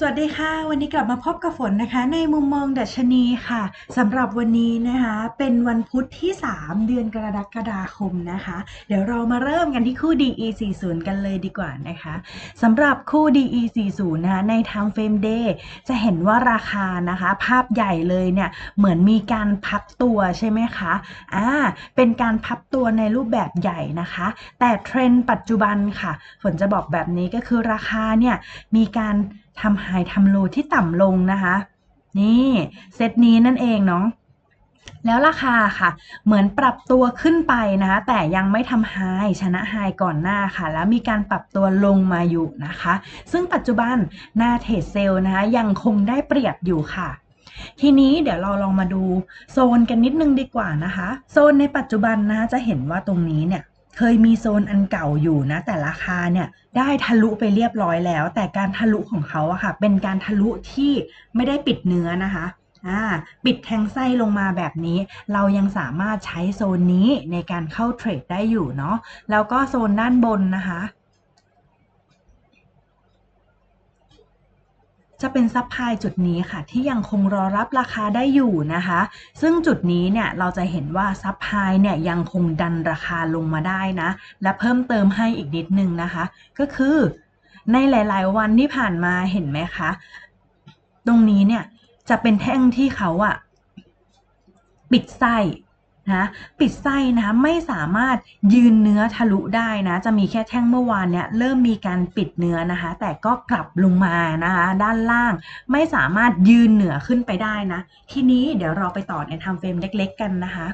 สวัสดีค่ะ วันนี้กลับมาพบกับฝนนะคะ ในมุมมองดัชนีค่ะสำหรับวันนี้นะคะ เป็นวันพุธที่ 3 เดือนกรกฎาคมนะคะ เดี๋ยวเรามาเริ่มกันที่คู่ DE 40 กันเลยดีกว่านะคะสำหรับคู่ DE 40 นะคะใน Time Frame Day จะเห็นว่าราคานะคะ ภาพใหญ่เลยเนี่ยเหมือนมีการพับตัวใช่ไหมคะอ่าเป็นการพับตัวในรูปแบบใหญ่นะคะ แต่เทรนด์ปัจจุบันค่ะ ฝนจะบอกแบบนี้ก็คือราคาเนี่ยมีการ ทำไฮทำโลที่ต่ำลงนะคะ นี่เซตนี้นั่นเองเนาะแล้วราคาค่ะ เหมือนปรับตัวขึ้นไปนะคะ แต่ยังไม่ทำไฮชนะไฮก่อนหน้าค่ะ แล้วมีการปรับตัวลงมาอยู่นะคะ ซึ่งปัจจุบันหน้าเทรดเซลนะคะ ยังคงได้เปรียบอยู่ค่ะ ทีนี้เดี๋ยวเราลองมาดูโซนกันนิดนึงดีกว่านะคะ โซนในปัจจุบันนะจะเห็นว่าตรงนี้เนี่ย เคยมีโซนอันเก่าอยู่นะ แต่ราคาเนี่ยได้ทะลุไปเรียบร้อยแล้ว แต่การทะลุของเขาอะค่ะ เป็นการทะลุที่ไม่ได้ปิดเนื้อนะคะปิดแทงไส้ลงมาแบบนี้ เรายังสามารถใช้โซนนี้ในการเข้าเทรดได้อยู่เนาะแล้วก็โซนด้านบนนะคะ จะเป็นซับพลายจุดนี้ค่ะ ที่ยังคงรอรับราคาได้อยู่นะคะ ซึ่งจุดนี้เนี่ยเราจะเห็นว่าซับพลายเนี่ยยังคงดันราคาลงมาได้นะ และเพิ่มเติมให้อีกนิดนึงนะคะ ก็คือในหลาย ๆ วันที่ผ่านมาเห็นไหมคะ ตรงนี้เนี่ยจะเป็นแท่งที่เขาอะปิดไส้ นะปิดไส้นะไม่สามารถยืนเนื้อทะลุได้นะ จะมีแค่แท่งเมื่อวานเนี่ยเริ่มมีการปิดเนื้อนะคะ แต่ก็กลับลงมานะคะ ด้านล่างไม่สามารถยืนเหนือขึ้นไปได้นะ ทีนี้เดี๋ยวเราไปต่อในทม์เฟรมเล็ก ๆ กันนะคะ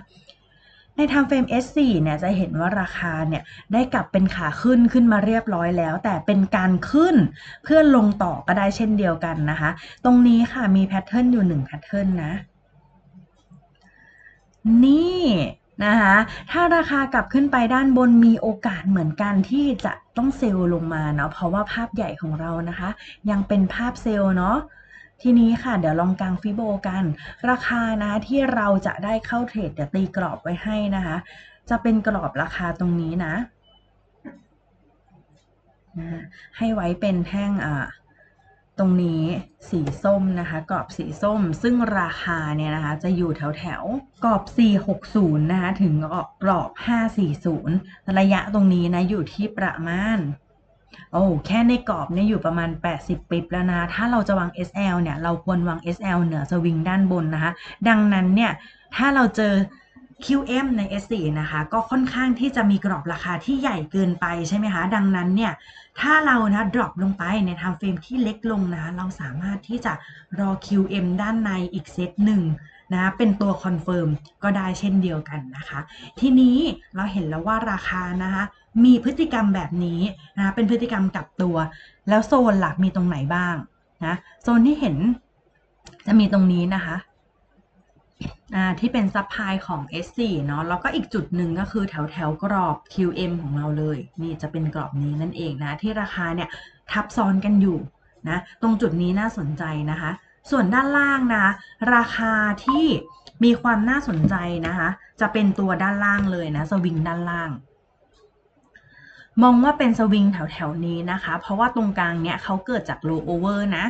ใน Time Frame S4 เนี่ยจะเห็นว่าราคาเนี่ยได้กลับเป็นขาขึ้นขึ้นมาเรียบร้อยแล้ว แต่เป็นการขึ้นเพื่อลงต่อก็ได้เช่นเดียวกันนะคะ ตรงนี้ค่ะมีแพทเทิร์นอยู่1แพทเทิร์นนะ นี่นะคะถ้าราคากลับขึ้นไปด้านบนมีโอกาสเหมือนกันที่จะต้องเซลล์ลงมาเนาะเพราะว่าภาพใหญ่ของเรานะคะ ยังเป็นภาพเซลล์เนาะทีนี้ค่ะเดี๋ยวลองกางฟิโบกัน ราคานะที่เราจะได้เข้าเทรดเดี๋ยวตีกรอบไว้ให้นะคะ จะเป็นกรอบราคาตรงนี้นะนะให้ไว้เป็นแท่งอ่า ตรงนี้สีส้มนะคะกรอบสีส้ม ซึ่งราคาเนี่ยนะคะจะอยู่แถวแถวกรอบ 460 นะคะถึงกรอบ 540 ระยะตรงนี้นะอยู่ที่ประมาณโอ้แค่ในกรอบเนี่ยอยู่ประมาณ 80ปิบแล้วนะ ถ้าเราจะวาง SL เนี่ย เราควรวาง SL เหนือสวิงด้านบนนะคะ ดังนั้นเนี่ย ถ้าเราเจอ QM ใน S4 นะคะก็ค่อนข้างที่จะมีกรอบราคาที่ใหญ่เกินไปใช่ไหมคะ ดังนั้นเนี่ยถ้าเรานะ drop ลงไปใน time frame ที่เล็กลงนะเราสามารถที่จะรอ QM ด้านในอีกเซตหนึ่งนะเป็นตัวคอนเฟิร์มก็ได้เช่นเดียวกันนะคะ ทีนี้เราเห็นแล้วว่าราคานะคะมีพฤติกรรมแบบนี้นะเป็นพฤติกรรมกลับตัว แล้วโซนหลักมีตรงไหนบ้างนะโซนที่เห็นจะมีตรงนี้นะคะ อ่าที่เป็นซับพลายของ S4 เนาะแล้วก็อีกจุดหนึ่งก็คือแถวแถวกรอบ QM ของเราเลย นี่จะเป็นกรอบนี้นั่นเองนะ ที่ราคาเนี่ยทับซ้อนกันอยู่นะตรงจุดนี้น่าสนใจนะคะ ส่วนด้านล่างนะราคาที่มีความน่าสนใจนะคะ จะเป็นตัวด้านล่างเลยนะสวิงด้านล่าง มองว่าเป็นสวิงแถวแถวนี้นะคะ เพราะว่าตรงกลางเนี่ยเขาเกิดจาก low over นะ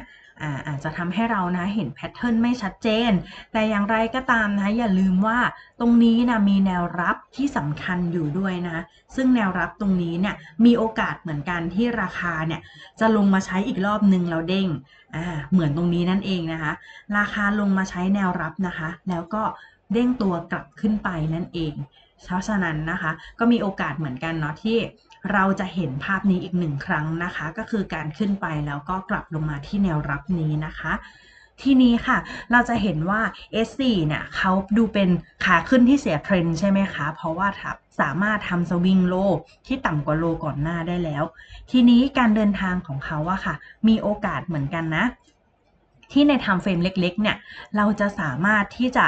อาจจะทำให้เรานะเห็นแพทเทิร์นไม่ชัดเจน แต่อย่างไรก็ตามนะอย่าลืมว่าตรงนี้นะมีแนวรับที่สำคัญอยู่ด้วยนะ ซึ่งแนวรับตรงนี้เนี่ยมีโอกาสเหมือนกันที่ราคาเนี่ยจะลงมาใช้อีกรอบหนึ่งแล้วเด้งเหมือนตรงนี้นั่นเองนะคะ ราคาลงมาใช้แนวรับนะคะ แล้วก็เด้งตัวกลับขึ้นไปนั่นเองเพราะฉะนั้นนะคะ ก็มีโอกาสเหมือนกันเนาะที่ เราจะเห็นภาพนี้อีกหนึ่งครั้งนะคะ ก็คือการขึ้นไปแล้วก็กลับลงมาที่แนวรับนี้นะคะ ทีนี้ค่ะ เราจะเห็นว่า S4 เนี่ยเขาดูเป็นขาขึ้นที่เสียเทรนใช่ไหมคะ เพราะว่าทับสามารถทำสวิงโลที่ต่ำกว่าโลก่อนหน้าได้แล้ว ทีนี้การเดินทางของเขาอะค่ะ มีโอกาสเหมือนกันนะ ที่ในทม์เฟรมเล็กๆ เนี่ย เราจะสามารถที่จะ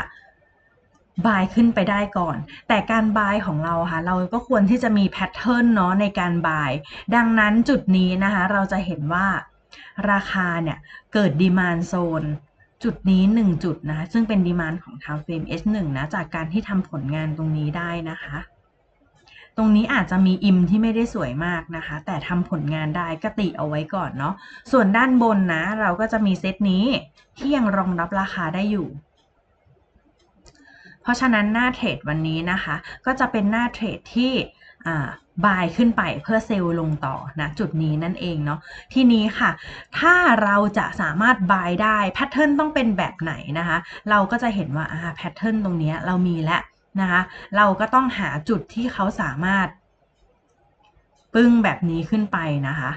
บายขึ้นไปได้ก่อน แต่การบายของเราค่ะ เราก็ควรที่จะมีแพทเทิร์นเนาะในการบาย ดังนั้นจุดนี้นะคะ เราจะเห็นว่าราคาเนี่ย เกิดดีมานโซนจุดนี้ 1 จุดนะ ซึ่งเป็นดีมานของ Time Frame S1 นะ จากการที่ทำผลงานตรงนี้ได้นะคะ ตรงนี้อาจจะมีอิมที่ไม่ได้สวยมากนะคะ แต่ทำผลงานได้ก็ติเอาไว้ก่อนเนาะ ส่วนด้านบนนะ เราก็จะมีเซตนี้ที่ยังรองรับราคาได้อยู่ เพราะฉะนั้นหน้าเทรดวันนี้นะคะ ก็จะเป็นหน้าเทรดที่บายขึ้นไปเพื่อเซลล์ลงต่อนะจุดนี้นั่นเองเนาะทีนี้ค่ะ ถ้าเราจะสามารถบายได้แพทเทิร์นต้องเป็นแบบไหนนะคะ เราก็จะเห็นว่าอ่าแพทเทิร์นตรงนี้เรามีแล้วนะคะเราก็ต้องหาจุดที่เขาสามารถ ปึ้งแบบนี้ขึ้นไปนะคะ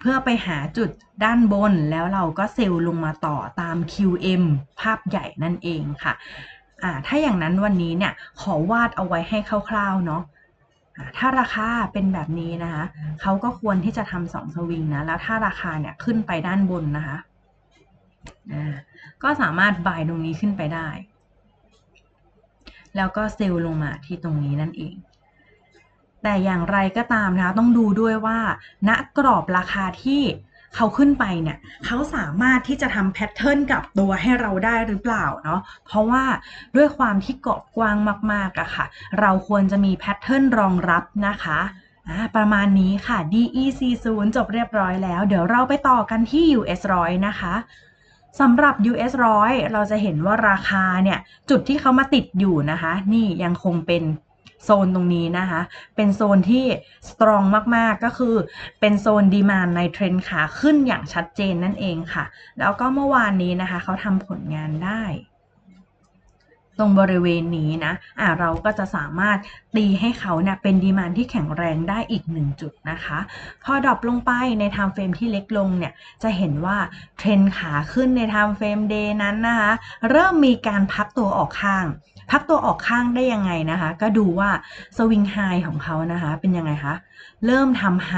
เพื่อไปหาจุดด้านบนแล้วเราก็เซลล์ลงมาต่อตาม QM ภาพใหญ่นั่นเองค่ะ อ่าถ้าอย่างนั้นวันนี้เนี่ยขอวาดเอาไว้ให้คร่าวๆเนาะถ้าราคาเป็นแบบนี้นะคะเขาก็ควรที่จะทำสองสวิงนะแล้วถ้าราคาเนี่ยขึ้นไปด้านบนนะคะก็สามารถบ่ายตรงนี้ขึ้นไปได้ แล้วก็เซลล์ลงมาที่ตรงนี้นั่นเอง แต่อย่างไรก็ตามนะคะต้องดูด้วยว่า ณกรอบราคาที่ เขาขึ้นไปเนี่ยเขาสามารถที่จะทำแพทเทิร์นกับตัวให้เราได้หรือเปล่าเนาะเพราะว่าด้วยความที่กรอบกว้างมากๆอะค่ะ เราควรจะมีแพทเทิร์นรองรับนะคะประมาณนี้ค่ะ DEC0 จบเรียบร้อยแล้ว เดี๋ยวเราไปต่อกันที่ US ร้อยนะคะสำหรับ US ร้อยเราจะเห็นว่าราคาเนี่ย จุดที่เขามาติดอยู่นะคะ นี่ยังคงเป็น โซนตรงนี้นะคะ เป็นโซนที่สตรองมากๆ ก็คือเป็นโซนดีมานในเทรนด์ขาขึ้นอย่างชัดเจนนั่นเองค่ะ แล้วก็เมื่อวานนี้นะคะเขาทำผลงานได้ตรงบริเวณนี้นะะเราก็จะสามารถตีให้เขาเนี่ยเป็นดีมานที่แข็งแรงได้อีกหนึ่งจุดนะคะ พอดรอปลงไปในไทม์เฟรมที่เล็กลงเนี่ย จะเห็นว่าเทรนขาขึ้นในไทม์เฟรมเดย์นั้นนะคะ เริ่มมีการพักตัวออกข้าง พักตัวออกข้างได้ยังไงนะคะ ก็ดูว่าสวิงไฮของเขานะคะ เป็นยังไงคะเริ่มทำไฮ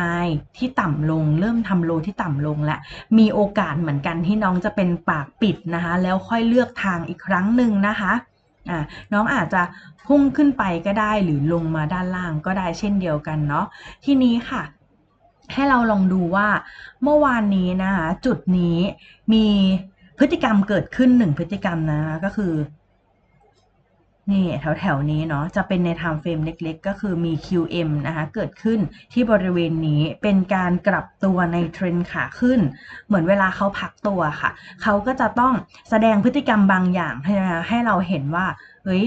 ที่ต่ำลง เริ่มทำโลที่ต่ำลงและมีโอกาสเหมือนกันที่น้องจะเป็นปากปิดนะคะ แล้วค่อยเลือกทางอีกครั้งหนึ่งนะคะอ่าน้องอาจจะพุ่งขึ้นไปก็ได้หรือลงมาด้านล่างก็ได้เช่นเดียวกันเนาะทีนี้ค่ะ ให้เราลองดูว่าเมื่อวานนี้นะคะ จุดนี้มีพฤติกรรมเกิดขึ้นหนึ่งพฤติกรรมนะก็คือ นี่แถวแถวนี้เนาะจะเป็นใน time frame เล็กๆ ก็คือมี QM นะคะเกิดขึ้นที่บริเวณนี้เป็นการกลับตัวในเทรนขาขึ้น เหมือนเวลาเขาพักตัวค่ะ เขาก็จะต้องแสดงพฤติกรรมบางอย่างให้ให้เราเห็นว่าเฮ้ย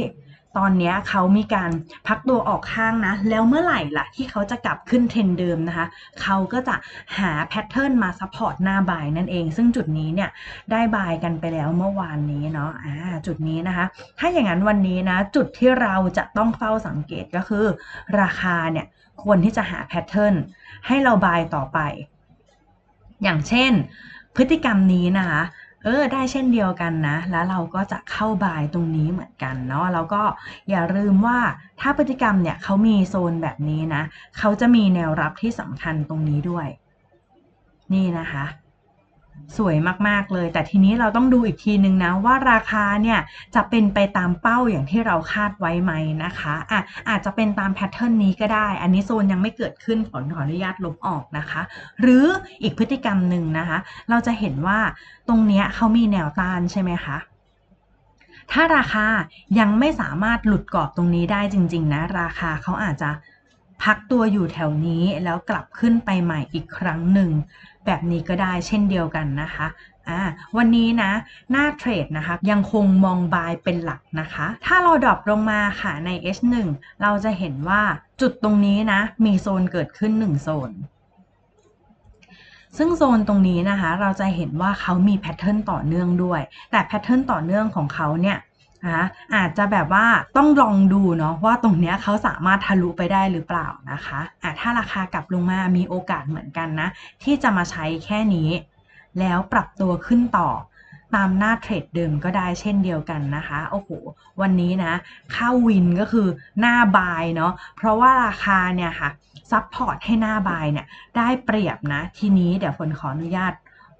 ตอนนี้เขามีการพักตัวออกข้างนะ แล้วเมื่อไหร่ล่ะที่เขาจะกลับขึ้นเทรนเดิมนะคะ เขาก็จะหาแพทเทิร์นมาซัพพอร์ตหน้าบายนั่นเอง ซึ่งจุดนี้เนี่ยได้บายกันไปแล้วเมื่อวานนี้เนาะอ่าจุดนี้นะคะ ถ้าอย่างนั้นวันนี้นะ จุดที่เราจะต้องเฝ้าสังเกตก็คือ ราคาเนี่ยควรที่จะหาแพทเทิร์นให้เราบายต่อไป อย่างเช่น พฤติกรรมนี้นะคะ เออได้เช่นเดียวกันนะ แล้วเราก็จะเข้าบายตรงนี้เหมือนกันเนาะแล้วก็อย่าลืมว่าถ้าพฤติกรรมเนี่ยเขามีโซนแบบนี้นะเขาจะมีแนวรับที่สำคัญตรงนี้ด้วย นี่นะคะ สวยมาก ๆ เลย แต่ทีนี้เราต้องดูอีกทีนึงนะว่าราคาเนี่ยจะเป็นไปตามเป้าอย่างที่เราคาดไว้ไหมนะคะอะอาจจะเป็นตามแพทเทิร์นนี้ก็ได้ อันนี้โซนยังไม่เกิดขึ้นขอขออนุญาตลบออกนะคะ หรืออีกพฤติกรรมหนึ่งนะคะ เราจะเห็นว่าตรงนี้เขามีแนวต้านใช่ไหมคะถ้าราคายังไม่สามารถหลุดกรอบตรงนี้ได้จริง ๆ นะ ราคาเขาอาจจะ พักตัวอยู่แถวนี้แล้วกลับขึ้นไปใหม่อีกครั้งหนึ่ง แบบนี้ก็ได้เช่นเดียวกันนะคะอ่าวันนี้นะ หน้าเทรดนะคะ ยังคงมองบายเป็นหลักนะคะ ถ้าเราดรอปลงมาค่ะใน H1 เราจะเห็นว่าจุดตรงนี้นะ มีโซนเกิดขึ้น 1 โซน ซึ่งโซนตรงนี้นะคะ เราจะเห็นว่าเขามีแพทเทิร์นต่อเนื่องด้วย แต่แพทเทิร์นต่อเนื่องของเขาเนี่ย นะอาจจะแบบว่าต้องลองดูเนาะว่าตรงเนี้ยเขาสามารถทะลุไปได้หรือเปล่านะคะอะถ้าราคากลับลงมามีโอกาสเหมือนกันนะ ที่จะมาใช้แค่นี้ แล้วปรับตัวขึ้นต่อตามหน้าเทรดเดิมก็ได้เช่นเดียวกันนะคะโอ้โหวันนี้นะเข้าวินก็คือหน้าบายเนาะเพราะว่าราคาเนี่ยค่ะซับพอร์ตให้หน้าบายเนี่ยได้เปรียบนะ ทีนี้เดี๋ยวฝนขออนุญาต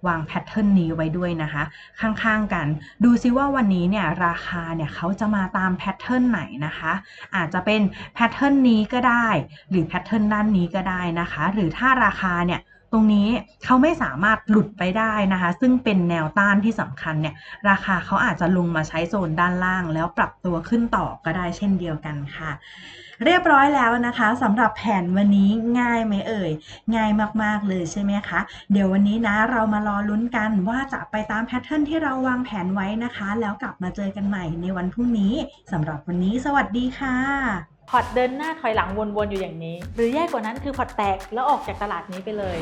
วางแพทเทิร์นนี้ไว้ด้วยนะคะ ข้างๆกัน ดูซิว่าวันนี้เนี่ยราคาเนี่ยเขาจะมาตามแพทเทิร์นไหนนะคะ อาจจะเป็นแพทเทิร์นนี้ก็ได้ หรือแพทเทิร์นด้านนี้ก็ได้นะคะ หรือถ้าราคาเนี่ย ตรงนี้เขาไม่สามารถหลุดไปได้นะคะ ซึ่งเป็นแนวต้านที่สำคัญเนี่ย ราคาเขาอาจจะลงมาใช้โซนด้านล่าง แล้วปรับตัวขึ้นต่อก็ได้เช่นเดียวกันค่ะ เรียบร้อยแล้วนะคะสำหรับแผนวันนี้ง่ายไหมเอ่ย ง่ายมากๆเลยใช่ไหมคะ เดี๋ยววันนี้นะเรามารอลุ้นกันว่าจะไปตามแพทเทิร์นที่เราวางแผนไว้นะคะ แล้วกลับมาเจอกันใหม่ในวันพรุ่งนี้สำหรับวันนี้ สวัสดีค่ะ พอร์ตเดินหน้าถอยหลังวนๆอยู่อย่างนี้ หรือแย่กว่านั้นคือพอร์ตแตกแล้วออกจากตลาดนี้ไปเลย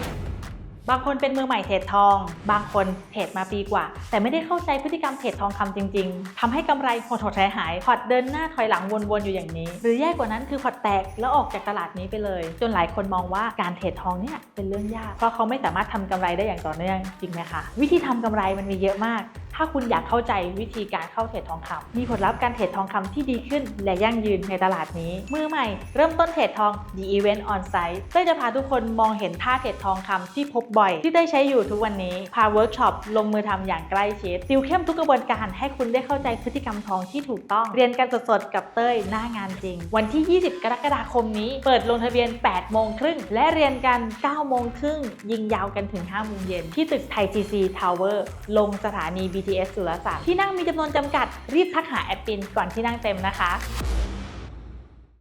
บางคนเป็นมือใหม่เทรดทอง บางคนเทรดมาปีกว่า แต่ไม่ได้เข้าใจพฤติกรรมเทรดทองคำจริง ๆทำให้กำไรหดหดหายหายพอร์ตเดินหน้าถอยหลังวนๆอยู่อย่างนี้ หรือแย่กว่านั้นคือพอร์ตแตกแล้วออกจากตลาดนี้ไปเลย จนหลายคนมองว่าการเทรดทองเนี่ยเป็นเรื่องยาก เพราะเขาไม่สามารถทำกำไรได้อย่างต่อเนื่องจริงไหมคะวิธีทำกำไรมันมีเยอะมาก ถ้าคุณอยากเข้าใจวิธีการเข้าเทรดทองคำมีผลลัพธ์การเทรดทองคำที่ดีขึ้น และยั่งยืนในตลาดนี้ มือใหม่ เริ่มต้นเทรดทอง The Event On Site เต้ยจะพาทุกคนมองเห็นท่าเทรดทองคำที่พบบ่อย ที่เต้ยใช้อยู่ทุกวันนี้ พาเวิร์กช็อปลงมือทำอย่างใกล้ชิดติวเข้มทุกกระบวนการให้คุณได้เข้าใจพฤติกรรมทองที่ถูกต้อง เรียนกันสดๆกับเต้ยหน้างานจริง วันที่ 20 กรกฎาคมนี้ เปิดลงทะเบียน 8 โมงครึ่ง และเรียนกัน 9 โมงครึ่ง ยิงยาวกันถึง 5 โมงเย็นที่ตึกไทย GC Tower ลงสถานี BTS สุรศักดิ์ที่นั่งมีจำนวนจำกัดรีบทักหาแอดมินก่อนที่นั่งเต็มนะคะ